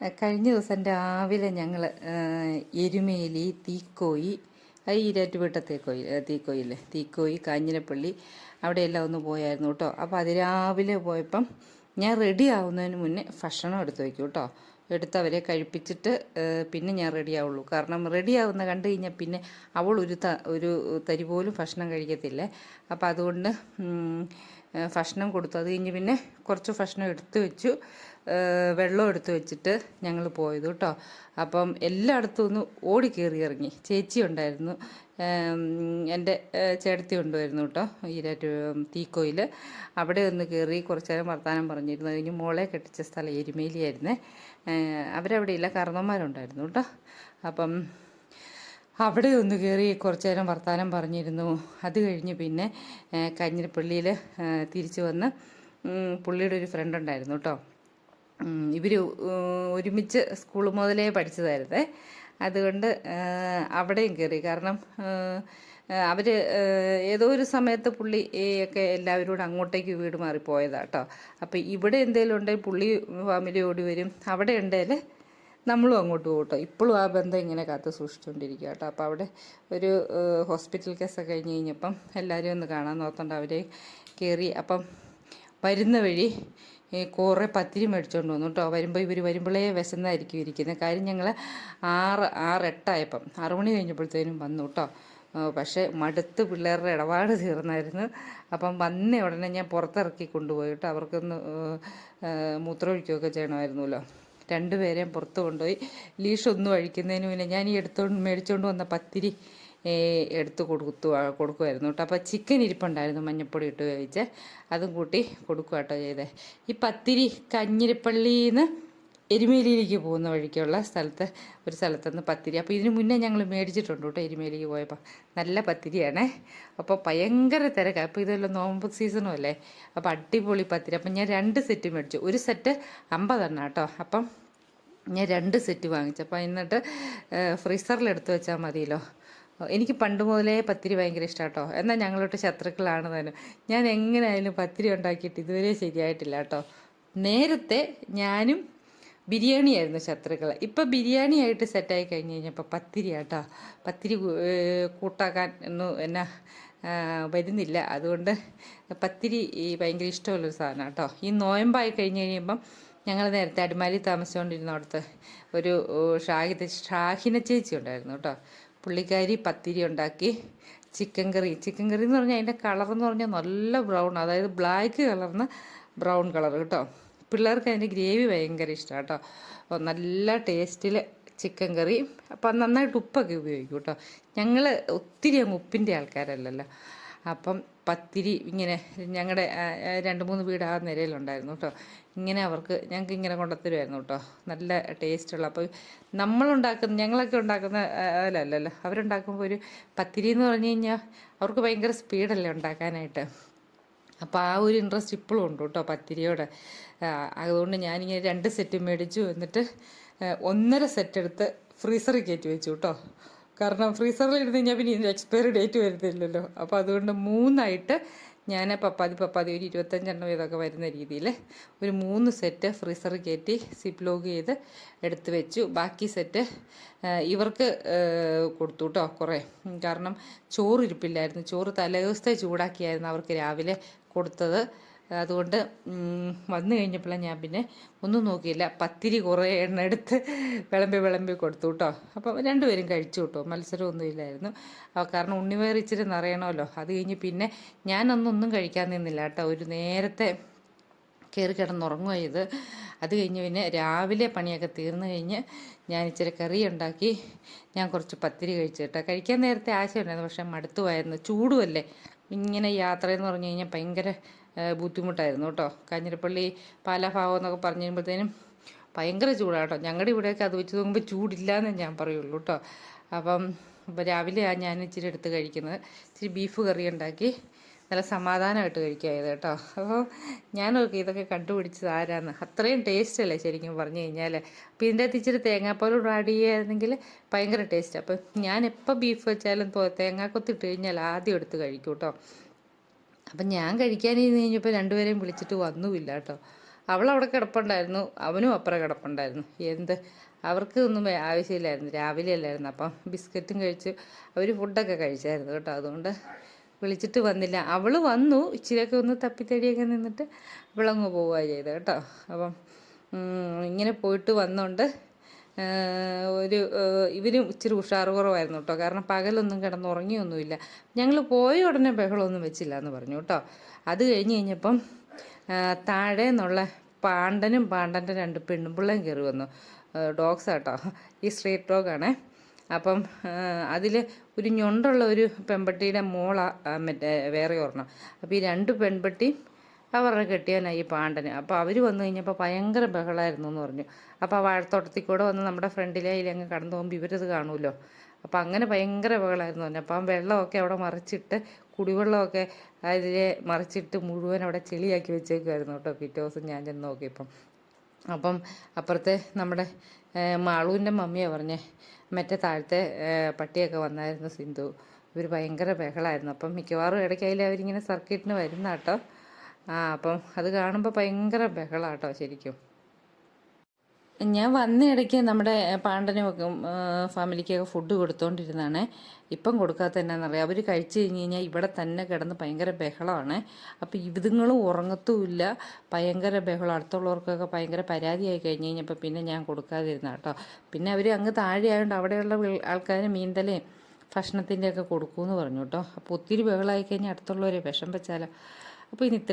കഴിഞ്ഞ ദിവസം രാവിലെ ഞങ്ങൾ എരുമേലി തീക്കോയി ഈ ഈരാറ്റുപേട്ട കോയി തീക്കോയില്ലേ തീക്കോയി കാഞ്ഞിരപ്പള്ളി അവിടെയെല്ലാം ഒന്ന് പോയായിരുന്നു കേട്ടോ. അപ്പോൾ അതിരാവിലെ പോയപ്പം ഞാൻ റെഡി ആവുന്നതിന് മുന്നേ ഭക്ഷണം എടുത്ത് വയ്ക്കും കേട്ടോ. എടുത്ത് അവരെ കഴിപ്പിച്ചിട്ട് പിന്നെ ഞാൻ റെഡി ആവുള്ളൂ. കാരണം റെഡി ആവുന്ന കണ്ടു കഴിഞ്ഞാൽ പിന്നെ അവൾ ഒരു ത ഒരു തരി പോലും ഭക്ഷണം കഴിക്കത്തില്ലേ. അപ്പോൾ അതുകൊണ്ട് ഭക്ഷണം കൊടുത്തു. അത് കഴിഞ്ഞ് പിന്നെ കുറച്ച് ഭക്ഷണം എടുത്തു വെച്ചു. വെള്ളം എടുത്തു വെച്ചിട്ട് ഞങ്ങൾ പോയത് കേട്ടോ. അപ്പം എല്ലായിടത്തും ഒന്ന് ഓടി കയറി ഇറങ്ങി. ചേച്ചി ഉണ്ടായിരുന്നു. എന്റെ ചേട്ടത്തി കൊണ്ടുവരുന്നു കേട്ടോ ഈരാറ്റ് തീക്കോയിൽ. അവിടെ ഒന്ന് കയറി കുറച്ച് നേരം വർത്തമാനം പറഞ്ഞിരുന്നു. അതിന് മോളെ കെട്ടിച്ച സ്ഥലം എരുമേലിയായിരുന്നേ. അവരവിടെ ഇല്ല കാരണവന്മാരുണ്ടായിരുന്നു കേട്ടോ. അപ്പം അവിടെ ഒന്ന് കയറി കുറച്ച് നേരം വർത്തമാനം പറഞ്ഞിരുന്നു. അത് കഴിഞ്ഞ് പിന്നെ കഞ്ഞിരപ്പള്ളിയിൽ തിരിച്ചു വന്ന് പുള്ളിയുടെ ഒരു ഫ്രണ്ട് ഉണ്ടായിരുന്നു കേട്ടോ. ഇവർ ഒരുമിച്ച് സ്കൂൾ മുതലേ പഠിച്ചതായിരുന്നേ. അതുകൊണ്ട് അവിടെയും കയറി കാരണം അവർ ഏതോ ഒരു സമയത്ത് പുള്ളി ഒക്കെ എല്ലാവരും കൂടെ അങ്ങോട്ടേക്ക് വീട് മാറിപ്പോയതാട്ടോ അപ്പോൾ ഇവിടെ എന്തെങ്കിലും ഉണ്ടെങ്കിൽ പുള്ളി ഫാമിലി ഓടി വരും. അവിടെ ഉണ്ടെങ്കിൽ നമ്മളും അങ്ങോട്ട് പോകും കേട്ടോ ഇപ്പോഴും ആ ബന്ധം ഇങ്ങനെ കാത്തു സൂക്ഷിച്ചുകൊണ്ടിരിക്കുക കേട്ടോ അപ്പോൾ അവിടെ ഒരു ഹോസ്പിറ്റൽ കേസൊക്കെ കഴിഞ്ഞ് കഴിഞ്ഞപ്പം എല്ലാവരും ഒന്ന് കാണാൻ നോക്കണ്ട. അവരെ കയറി അപ്പം വരുന്ന വഴി കുറേ പത്തിരി മേടിച്ചുകൊണ്ട് വന്നു കേട്ടോ വരുമ്പോൾ ഇവർ വരുമ്പോഴേ വിശന്നായിരിക്കും ഇരിക്കുന്നത് കാര്യം ഞങ്ങൾ ആറ് ആറ് എട്ടായപ്പം. ആറ് കഴിഞ്ഞപ്പോഴത്തേനും വന്നു കേട്ടോ പക്ഷേ മടുത്ത് പിള്ളേരുടെ ഇടപാട് തീർന്നായിരുന്നു. അപ്പം വന്ന ഉടനെ ഞാൻ പുറത്തിറക്കി കൊണ്ടുപോയി കേട്ടോ അവർക്കൊന്ന് മൂത്രമൊഴിക്കുകയൊക്കെ ചെയ്യണമായിരുന്നല്ലോ. രണ്ടുപേരെയും പുറത്ത് കൊണ്ടുപോയി. ലീഷൊന്നും അഴിക്കുന്നതിന് മുന്നേ ഞാൻ ഈ എടുത്തോണ്ട് മേടിച്ചുകൊണ്ട് വന്ന പത്തിരി എടുത്ത് കൊടുത്തു കൊടുക്കുമായിരുന്നു കേട്ടോ. അപ്പോൾ ചിക്കൻ ഇരിപ്പുണ്ടായിരുന്നു മഞ്ഞപ്പൊടി ഇട്ട് വേവിച്ച്. അതും കൂട്ടി കൊടുക്കുക കേട്ടോ ചെയ്തേ. ഈ പത്തിരി കഞ്ഞിരിപ്പള്ളിയിൽ നിന്ന് എരുമേലിയിലേക്ക് പോകുന്ന വഴിക്കുള്ള സ്ഥലത്ത് ഒരു സ്ഥലത്തുനിന്ന് പത്തിരി. അപ്പോൾ ഇതിന് മുന്നേ ഞങ്ങൾ മേടിച്ചിട്ടുണ്ട് കേട്ടോ എരുമേലിക്ക് പോയപ്പോൾ നല്ല പത്തിരിയാണേ. അപ്പോൾ ഭയങ്കര തിരക്കാണ് അപ്പോൾ ഇതെല്ലാം നോമ്പ് സീസണും അല്ലേ? അപ്പോൾ അടിപൊളി പത്തിരി. അപ്പം ഞാൻ രണ്ട് സെറ്റ് മേടിച്ചു. ഒരു സെറ്റ് അമ്പതെണ്ണം കേട്ടോ അപ്പം ഞാൻ രണ്ട് സെറ്റ് വാങ്ങിച്ചു. അപ്പോൾ എന്നിട്ട് ഫ്രീസറിൽ എടുത്ത് വെച്ചാൽ മതിയല്ലോ. എനിക്ക് പണ്ട് മുതലേ പത്തിരി ഭയങ്കര ഇഷ്ടമാണ് കേട്ടോ എന്നാൽ ഞങ്ങളോട്ട് ശത്രുക്കളാണ് തന്നെ ഞാൻ എങ്ങനെയായാലും പത്തിരി ഉണ്ടാക്കിയിട്ട് ഇതുവരെ ശരിയായിട്ടില്ല കേട്ടോ നേരത്തെ ഞാനും ബിരിയാണിയായിരുന്നു ശത്രുക്കൾ. ഇപ്പൊ ബിരിയാണി ആയിട്ട് സെറ്റായി കഴിഞ്ഞ് കഴിഞ്ഞപ്പോൾ പത്തിരി കേട്ടോ പത്തിരി കൂട്ടാക്കാൻ ഒന്നും എന്നാ വരുന്നില്ല. അതുകൊണ്ട് പത്തിരി ഭയങ്കര ഇഷ്ടമുള്ളൊരു സാധനം കേട്ടോ ഈ നോയമ്പായി കഴിഞ്ഞ് കഴിയുമ്പം ഞങ്ങൾ നേരത്തെ അടിമാലി താമസിച്ചുകൊണ്ടിരുന്നിടത്ത് ഒരു ഷാഹിദ ഷാഹിന ചേച്ചി ഉണ്ടായിരുന്നു കേട്ടോ പുള്ളിക്കാരി പത്തിരി ഉണ്ടാക്കി. ചിക്കൻ കറി. ചിക്കൻ കറി എന്ന് പറഞ്ഞാൽ അതിന്റെ കളർ എന്ന് പറഞ്ഞാൽ നല്ല ബ്രൗൺ അതായത് ബ്ലാക്ക് കളർന്ന് ബ്രൗൺ കളർ കേട്ടോ. പിള്ളേർക്ക് അതിന്റെ ഗ്രേവി ഭയങ്കര ഇഷ്ടമാണ് കേട്ടോ. നല്ല ടേസ്റ്റിൽ ചിക്കൻ കറി. അപ്പം നന്നായിട്ട് ഉപ്പൊക്കെ ഉപയോഗിക്കും കേട്ടോ. ഞങ്ങൾ ഒത്തിരി അങ്ങ് ഉപ്പിന്റെ ആൾക്കാരല്ലല്ലോ. അപ്പം പത്തിരി ഇങ്ങനെ ഞങ്ങളുടെ രണ്ട് മൂന്ന് വീട് ആ നിരയിലുണ്ടായിരുന്നു കേട്ടോ. ഇങ്ങനെ അവർക്ക് ഞങ്ങൾക്ക് ഇങ്ങനെ കൊണ്ടുത്തരുമായിരുന്നു കേട്ടോ. നല്ല ടേസ്റ്റുള്ള അപ്പോൾ നമ്മളുണ്ടാക്കുന്ന ഞങ്ങളൊക്കെ ഉണ്ടാക്കുന്ന അതല്ലല്ലോ അവരുണ്ടാക്കുമ്പോൾ ഒരു പത്തിരി എന്ന് പറഞ്ഞു കഴിഞ്ഞാൽ അവർക്ക് ഭയങ്കര സ്പീഡല്ലേ ഉണ്ടാക്കാനായിട്ട്. അപ്പോൾ ആ ഒരു ഇൻട്രസ്റ്റ് ഇപ്പോഴും ഉണ്ട് കേട്ടോ പത്തിരിയോട്. അതുകൊണ്ട് ഞാനിങ്ങനെ രണ്ട് സെറ്റ് മേടിച്ചു എന്നിട്ട് ഒന്നര സെറ്റ് എടുത്ത് ഫ്രീസറിൽ കയറ്റി വെച്ചു കേട്ടോ. കാരണം ഫ്രീസറിൽ ഇരുന്ന് കഴിഞ്ഞാൽ പിന്നെ ഇതിന്റെ എക്സ്പയറി ഡേറ്റ് വരുന്നില്ലല്ലോ. അപ്പോൾ അതുകൊണ്ട് മൂന്നായിട്ട് ഞാൻ പപ്പാതി പപ്പാതി ഒരു ഇരുപത്തഞ്ചെണ്ണം ഇതൊക്കെ വരുന്ന രീതിയിൽ ഒരു മൂന്ന് സെറ്റ് ഫ്രീസറിൽ കയറ്റി സിപ്പ് ലോഗ് ചെയ്ത് എടുത്തു വെച്ചു. ബാക്കി സെറ്റ് ഇവർക്ക് കൊടുത്തു കേട്ടോ കുറേ. കാരണം ചോറ് ഇരിപ്പില്ലായിരുന്നു ചോറ് തലേ ദിവസത്തെ ചൂടാക്കിയായിരുന്നു അവർക്ക് രാവിലെ കൊടുത്തത്. അതുകൊണ്ട് വന്നു കഴിഞ്ഞപ്പോഴാണ് ഞാൻ പിന്നെ ഒന്നും നോക്കിയില്ല. പത്തിരി കുറേ എണ്ണ എടുത്ത് വിളമ്പി വിളമ്പി കൊടുത്തു കേട്ടോ. അപ്പം രണ്ടുപേരും കഴിച്ചു കേട്ടോ. മത്സരമൊന്നും ഇല്ലായിരുന്നു. ആ, കാരണം ഉണ്ണിവേർ ഇച്ചിരി നിറയണമല്ലോ. അത് കഴിഞ്ഞ് പിന്നെ ഞാനൊന്നും ഒന്നും കഴിക്കാൻ നിന്നില്ല കേട്ടോ. ഒരു നേരത്തെ കയറി കിടന്നുറങ്ങുക ചെയ്ത് അത് കഴിഞ്ഞ് പിന്നെ രാവിലെ പണിയൊക്കെ തീർന്നു കഴിഞ്ഞ് ഞാൻ ഇച്ചിരി കറി ഉണ്ടാക്കി ഞാൻ കുറച്ച് പത്തിരി കഴിച്ചു കേട്ടോ. കഴിക്കാൻ നേരത്തെ ആശയമുണ്ടായിരുന്നു പക്ഷേ മടുത്തുമായിരുന്നു ചൂടുമല്ലേ ഇങ്ങനെ യാത്ര എന്ന് പറഞ്ഞു കഴിഞ്ഞാൽ ഭയങ്കര ബുദ്ധിമുട്ടായിരുന്നു കേട്ടോ. കാഞ്ഞിരപ്പള്ളി പാലഭാഗം എന്നൊക്കെ പറഞ്ഞു കഴിയുമ്പോഴത്തേനും ഭയങ്കര ചൂടാണ് കേട്ടോ. ഞങ്ങളുടെ ഇവിടെയൊക്കെ അത് വെച്ച് നോക്കുമ്പോൾ ചൂടില്ല എന്ന് ഞാൻ പറയുള്ളൂ കേട്ടോ. അപ്പം ഇപ്പോൾ രാവിലെയാണ് ഞാൻ ഇച്ചിരി എടുത്ത് കഴിക്കുന്നത്. ഇച്ചിരി ബീഫ് കറി ഉണ്ടാക്കി നല്ല സമാധാനമായിട്ട് കഴിക്കായത് കേട്ടോ. അപ്പോൾ ഞാനൊക്കെ നോക്കി ഇതൊക്കെ കണ്ടുപിടിച്ചത് ആരാന്ന്? അത്രയും ടേസ്റ്റ് അല്ലേ ശരിക്കും പറഞ്ഞു കഴിഞ്ഞാൽ അപ്പോൾ ഇതിന്റെ അകത്ത് ഇച്ചിരി തേങ്ങാപ്പാലും ആഡ് ചെയ്യുകയായിരുന്നെങ്കിൽ ഭയങ്കര ടേസ്റ്റ് അപ്പോൾ ഞാൻ എപ്പോൾ ബീഫ് വെച്ചാലും തേങ്ങാ കൊത്തിട്ട് ഇട്ട് കഴിഞ്ഞാൽ ആദ്യം എടുത്ത് കഴിക്കും കേട്ടോ. അപ്പം ഞാൻ കഴിക്കാനിരുന്ന് കഴിഞ്ഞപ്പോൾ രണ്ടുപേരെയും വിളിച്ചിട്ട് വന്നുമില്ല കേട്ടോ. അവിടെ കിടപ്പുണ്ടായിരുന്നു അവനും അപ്പുറം കിടപ്പുണ്ടായിരുന്നു. എന്ത്? അവർക്ക് ഒന്നും ആവശ്യമില്ലായിരുന്നു രാവിലെ അല്ലായിരുന്നു. അപ്പം ബിസ്ക്കറ്റും കഴിച്ച് അവർ ഫുഡൊക്കെ കഴിച്ചായിരുന്നു കേട്ടോ. അതുകൊണ്ട് വിളിച്ചിട്ട് വന്നില്ല. അവൾ വന്നു ഇച്ചിരിയൊക്കെ ഒന്ന് തപ്പിത്തടിയൊക്കെ നിന്നിട്ട് അവളങ്ങ് പോവുക ചെയ്തത് കേട്ടോ. അപ്പം ഇങ്ങനെ പോയിട്ട് വന്നോണ്ട് ഏഹ്, ഒരു ഇവരും ഇച്ചിരി ഉഷാറ് കുറവായിരുന്നു കേട്ടോ. കാരണം പകലൊന്നും കിടന്നുറങ്ങിയൊന്നുമില്ല. ഞങ്ങൾ പോയ ഉടനെ ബഹളമൊന്നും വെച്ചില്ല എന്ന് പറഞ്ഞു കേട്ടോ. അത് കഴിഞ്ഞ് കഴിഞ്ഞപ്പം താഴെ നിന്നുള്ള പാണ്ടനും പാണ്ടന്റെ രണ്ട് പെണ്ണുപിള്ളയും കയറി വന്നു. ഡോഗ്സ് ആട്ടോ. ഈ സ്ട്രീറ്റ് ഡോഗാണേ. അപ്പം അതിൽ ഒരു ഞൊണ്ടുള്ള ഒരു പെൺപട്ടിയുടെ മോള മറ്റേ വേറെ ഒരെണ്ണം. അപ്പോൾ ഈ രണ്ട് പെൺപട്ടിയും അവരുടെ കെട്ടിയവനായി ഈ പാണ്ടന് അപ്പോൾ അവർ വന്നു കഴിഞ്ഞപ്പോൾ ഭയങ്കര ബഹളമായിരുന്നു എന്ന് പറഞ്ഞു. അപ്പോൾ ആ വാഴത്തോട്ടത്തിൽ കൂടെ വന്ന് നമ്മുടെ ഫ്രണ്ടിലെ അതിൽ അങ്ങ് കടന്നു പോകുമ്പോൾ ഇവരത് കാണുമല്ലോ. അപ്പോൾ അങ്ങനെ ഭയങ്കര ബഹളമായിരുന്നു പറഞ്ഞു. അപ്പം വെള്ളമൊക്കെ അവിടെ മറിച്ചിട്ട് കുടിവെള്ളമൊക്കെ അതിലെ മറിച്ചിട്ട് മുഴുവൻ അവിടെ ചെളിയാക്കി വെച്ചേക്കുമായിരുന്നു കേട്ടോ പിറ്റേ ദിവസം ഞാൻ ചെന്ന് നോക്കിയപ്പം. അപ്പം അപ്പുറത്തെ നമ്മുടെ മാളൂന്റെ മമ്മിയാണ് പറഞ്ഞേ മറ്റേ താഴത്തെ പട്ടിയൊക്കെ വന്നായിരുന്നു സിന്ധു. ഇവർ ഭയങ്കര ബഹളമായിരുന്നു അപ്പം മിക്കവാറും ഇടയ്ക്കായാലും അവരിങ്ങനെ സർക്കിട്ടിന് വരുന്ന കേട്ടോ. ആ അപ്പം അത് കാണുമ്പോൾ ഭയങ്കര ബഹളാട്ടോ ശരിക്കും. ഞാൻ വന്ന ഇടയ്ക്ക് നമ്മുടെ പാണ്ടനും ഒക്കെ ഫാമിലിക്കൊക്കെ ഫുഡ് കൊടുത്തോണ്ടിരുന്നതാണ്. ഇപ്പം കൊടുക്കാത്ത എന്നാന്നറിയാം അവർ കഴിച്ചു കഴിഞ്ഞ് കഴിഞ്ഞാൽ ഇവിടെ തന്നെ കിടന്ന് ഭയങ്കര ബഹളമാണ് അപ്പോൾ ഇതുങ്ങളും ഉറങ്ങത്തുമില്ല. ഭയങ്കര ബഹളം. അടുത്തുള്ളവർക്കൊക്കെ ഭയങ്കര പരാതിയായി കഴിഞ്ഞ് കഴിഞ്ഞപ്പോൾ പിന്നെ ഞാൻ കൊടുക്കാതിരുന്ന കേട്ടോ പിന്നെ അവർ അങ്ങ് താഴെ ആയതുകൊണ്ട് അവിടെയുള്ള ആൾക്കാർ മീന്തലേ ഭക്ഷണത്തിന്റെയൊക്കെ കൊടുക്കുമെന്ന് പറഞ്ഞു കേട്ടോ അപ്പോൾ ഒത്തിരി ബഹളമായി കഴിഞ്ഞാൽ അടുത്തുള്ളവരെ വിഷം വെച്ചാലോ അപ്പോൾ ഇനി ഇത്ര